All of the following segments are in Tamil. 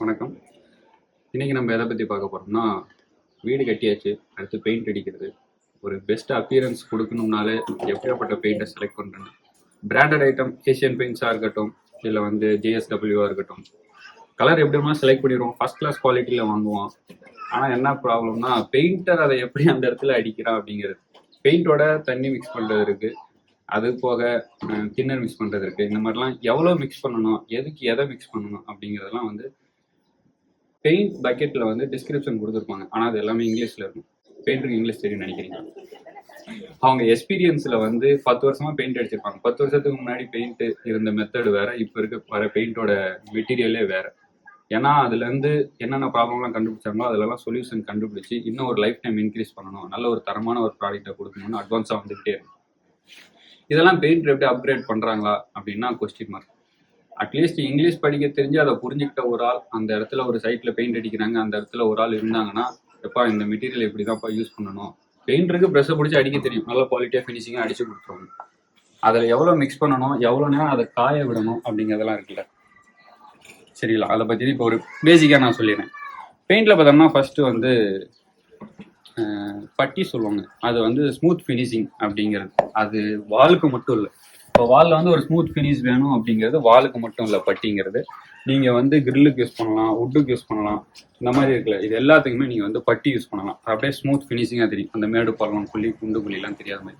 வணக்கம். இன்னைக்கு நம்ம எதை பற்றி பார்க்க போகிறோம்னா வீடு கட்டியாச்சு அடுத்து பெயிண்ட் அடிக்கிறது. ஒரு பெஸ்ட் அப்பியரன்ஸ் கொடுக்கணும்னாலே எப்படியாப்பட்ட பெயிண்ட்டை செலக்ட் பண்ணுறேன் பிராண்டட் ஐட்டம் ஏஷியன் பெயிண்ட்ஸாக இருக்கட்டும் இல்லை வந்து ஜேஎஸ்டபிள்யூவாக இருக்கட்டும் கலர் எப்படிமா செலக்ட் பண்ணிடுவோம். ஃபஸ்ட் கிளாஸ் குவாலிட்டியில் வாங்குவோம். ஆனால் என்ன ப்ராப்ளம்னா பெயிண்டர் அதை எப்படி அந்த இடத்துல அடிக்கிறான் அப்படிங்கிறது. பெயிண்டோட தண்ணி மிக்ஸ் பண்ணுறது இருக்குது அது போக தின்னர் மிக்ஸ் பண்ணுறது இருக்குது இந்த மாதிரிலாம் எவ்வளோ மிக்ஸ் பண்ணணும் எதுக்கு எதை மிக்ஸ் பண்ணணும் அப்படிங்கிறதெல்லாம் வந்து பெயிண்ட் பக்கெட்டில் வந்து டிஸ்கிரிப்ஷன் கொடுத்துருப்பாங்க. ஆனால் அது எல்லாமே இங்கிலீஷில் இருக்கும். பெயிண்டருக்கு இங்கிலீஷ் தெரியும் நினைக்கிறீங்க. அவங்க எக்ஸ்பீரியன்ஸில் வந்து பத்து வருஷமாக பெயிண்ட் அடிச்சிருப்பாங்க. பத்து வருஷத்துக்கு முன்னாடி பெயிண்ட் இருந்த மெத்தடு வேற இப்போ இருக்க வர பெயிண்டோட மெட்டீரியலே வேற. ஏன்னா அதுலேருந்து என்னென்ன ப்ராப்ளம்லாம் கண்டுபிடிச்சாங்களோ அதிலலாம் சொல்யூஷன் கண்டுபிடிச்சி இன்னும் ஒரு லைஃப் டைம் இன்க்ரீஸ் பண்ணணும். நல்ல ஒரு தரமான ஒரு ப்ராடக்ட்டை கொடுக்கணும்னு அட்வான்ஸாக வந்துகிட்டே இருக்கும் இதெல்லாம் பெயிண்ட் எப்படி அப்கிரேட் பண்ணுறாங்களா அப்படின்னா கொஸ்டின் மார்க் அட்லீஸ்ட் இங்கிலீஷ் படிக்க தெரிஞ்சு அதை புரிஞ்சுக்கிட்ட ஒரு ஆள் அந்த இடத்துல ஒரு சைட்ல பெயிண்ட் அடிக்கிறாங்க அந்த இடத்துல ஒரு ஆள் இருந்தாங்கன்னா எப்பா இந்த மெட்டீரியல் இப்படி தான்ப்பா யூஸ் பண்ணணும் பெயிண்டருக்கு ப்ரெஷ்ஷை பிடிச்சி அடிக்க தெரியும். நல்ல குவாலிட்டியாக ஃபினிஷிங்காக அடிச்சு கொடுத்துருவாங்க. அதில் எவ்வளோ மிக்ஸ் பண்ணணும் எவ்வளோ நேரம் அதை காய விடணும் அப்படிங்கிறதெல்லாம் இருக்குல்ல. சரிங்களா? அதை பற்றி இப்போ ஒரு பேசிக்காக நான் சொல்லிடுறேன். பெயிண்டில் பார்த்தோம்னா ஃபஸ்ட்டு வந்து பட்டி சொல்லுவாங்க. அது வந்து ஸ்மூத் ஃபினிஷிங் அப்படிங்கிறது. அது வாலுக்கு மட்டும் இல்லை. இப்போ வாலில் வந்து ஒரு ஸ்மூத் ஃபினிஷ் வேணும் அப்படிங்கிறது வாலுக்கு மட்டும் இல்லை பட்டிங்கிறது. நீங்கள் வந்து கிரில்லுக்கு யூஸ் பண்ணலாம் உட்டுக்கு யூஸ் பண்ணலாம் இந்த மாதிரி இருக்குல்ல இது எல்லாத்துக்குமே நீங்கள் வந்து பட்டி யூஸ் பண்ணலாம். அப்படியே ஸ்மூத் ஃபினிஷிங்காக தெரியும். அந்த மேடு பள்ளம் புள்ளி குண்டு குழிலாம் தெரியாத மாதிரி.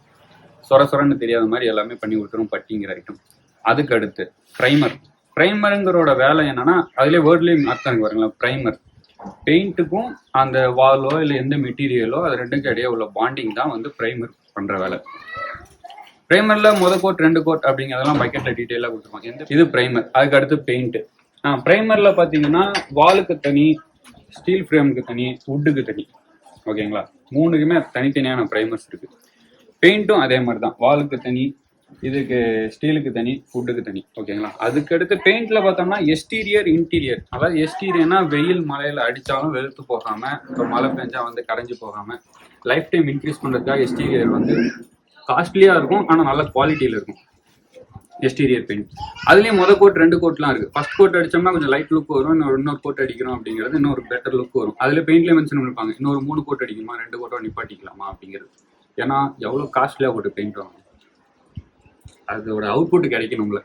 சொர சொரன்னு தெரியாத மாதிரி எல்லாமே பண்ணி கொடுத்துரும் பட்டிங்கிற ஐட்டம் அதுக்கு அடுத்து ப்ரைமர் ப்ரைமருங்கிறோட வேலை என்னன்னா அதுலேயே வேர்ட்லேயும் அர்த்தம் பாருங்களேன் ப்ரைமர் பெயிண்ட்டுக்கும் அந்த வாலோ இல்லை எந்த மெட்டீரியலோ அது ரெண்டுக்கும் இடையே உள்ள பாண்டிங் தான் வந்து ப்ரைமர் பண்ணுற வேலை. பிரைமர்ல முத கோட் ரெண்டு கோட் அப்படிங்கிறதெல்லாம் பக்கெட்ல டீட்டெயிலாக கொடுத்துருவாங்க. எந்த இது ப்ரைமர் அதுக்கு அடுத்து பெயிண்ட் ஆ பிரைமர்ல பார்த்தீங்கன்னா வாலுக்கு தனி ஸ்டீல் ஃப்ரேமுக்கு தனி வுட்டுக்கு தனி. ஓகேங்களா? மூணுக்குமே தனித்தனியான ப்ரைமர்ஸ் இருக்கு. பெயிண்ட்டும் அதே மாதிரி தான் வாலுக்கு தனி இதுக்கு ஸ்டீலுக்கு தனி ஃபுட்டுக்கு தனி. ஓகேங்களா? அதுக்கு அடுத்து பெயிண்ட்ல பார்த்தோம்னா எஸ்டீரியர் இன்டீரியர் அதாவது எஸ்டீரியர்னா வெயில் மழையில அடிச்சாலும் வெளுத்து போகாம இப்போ மழை பெஞ்சா வந்து கரைஞ்சு போகாம லைஃப் டைம் இன்க்ரீஸ் பண்றதுக்காக எஸ்டீரியர் வந்து காஸ்ட்லியாக இருக்கும் ஆனால் நல்ல குவாலிட்டியில் இருக்கும். எஸ்டீரியர் பெயிண்ட் அதுலேயும் மொதல் கோட் ரெண்டு கோட்லாம் இருக்குது ஃபர்ஸ்ட் கோட் அடிச்சோம்னா கொஞ்சம் லைட் லுக் வரும் இன்னொரு இன்னொரு கோட் அடிக்கிறோம் அப்படிங்கிறது இன்னொரு பெட்டர் லுக் வரும். அதில் பெயிண்ட்லேயே மென்ஷன் பண்ணிருப்பாங்க இன்னொரு மூணு கோட் அடிக்குமா ரெண்டு கோட்டோ நிப்பாட்டிக்கலாமா அப்படிங்கிறது. ஏன்னா எவ்வளோ காஸ்ட்லியாக போட்டு பெயிண்ட் வரும் அதோட அவுட்புட் கிடைக்கணும்ல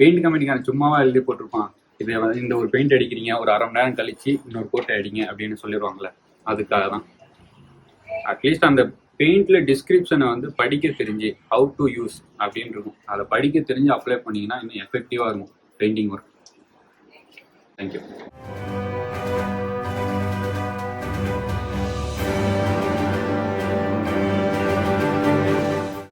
பெயிண்ட் கம்பெனிக்கான சும்மாவா எழுதி போட்டிருப்பான். இதை இந்த ஒரு பெயிண்ட் அடிக்கிறீங்க ஒரு அரை மணி நேரம் கழிச்சு இன்னொரு கோட்டை அடிங்க அப்படின்னு சொல்லிடுவாங்களே அதுக்காக தான் அட்லீஸ்ட் அந்த பெயிண்ட்ல டிஸ்கிரிப்ஷனை வந்து படிக்க தெரிஞ்சு ஹவு டு யூஸ் அப்படின்னு இருக்கும். அதை படிக்க தெரிஞ்சு அப்ளை பண்ணீங்கன்னா இன்னும் எஃபெக்டிவா இருக்கும் பெயிண்டிங் ஒர்க் தேங்க்யூ